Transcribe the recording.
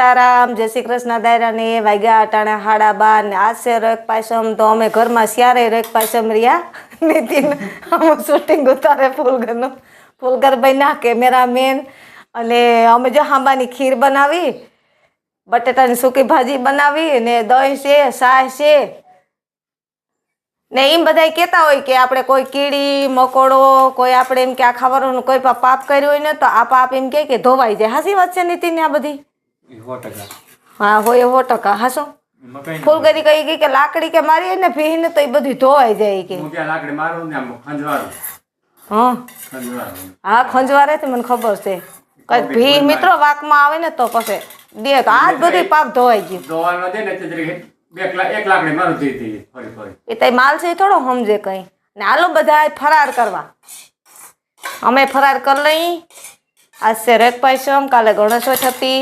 સીતારામ, જય શ્રી કૃષ્ણ દાયરાને, વાગ્યા અટાણે હાડા બાર ને આશે રેક પાસમ તો અમે ઘરમાં સ્યારે રેક પાયસમ રહ્યા. નીતિન અમે શૂટિંગ ઉતારે ફૂલઘરનું ફૂલઘર બન્યા કેમેરામેન અને અમે જો હાંબાની ખીર બનાવી, બટેટાની સૂકી ભાજી બનાવી ને દહીં છે સાસ છે. ને એમ બધા કહેતા હોય કે આપણે કોઈ કીડી, મકોડો, કોઈ આપણે એમ કે આ ખાવાનું કોઈ પાપ કર્યું હોય ને તો આ પાપ એમ કે ધોવાઈ જાય. હાસી વાત છે નીતિન આ બધી? હા હોય સો ટકા હાસો ફૂલગરી કહી ગઈ કે લાકડી કે મારી ને ભીને તો એ બધી ધોવાઈ જાય કે. લાકડી મારું ને આમ હા. હા ખંજવારે તો મને ખબર છે. કઈ ભી મિત્રો વાકમાં આવે ને તો પછી દે. તો આ બધી પાક ધોવાઈ ગયું. દોવાનું દે ને બે એક લાકડી મારું થઈ હતી ફરી ફરી. એ તઈ માલ છે થોડો સમજે કઈ. ને આલો બધા ફરાર કરવા. અમે ફરાર કરી લઈ. આજ છે રેક પાયસમ કાલે ગણેશ હતી.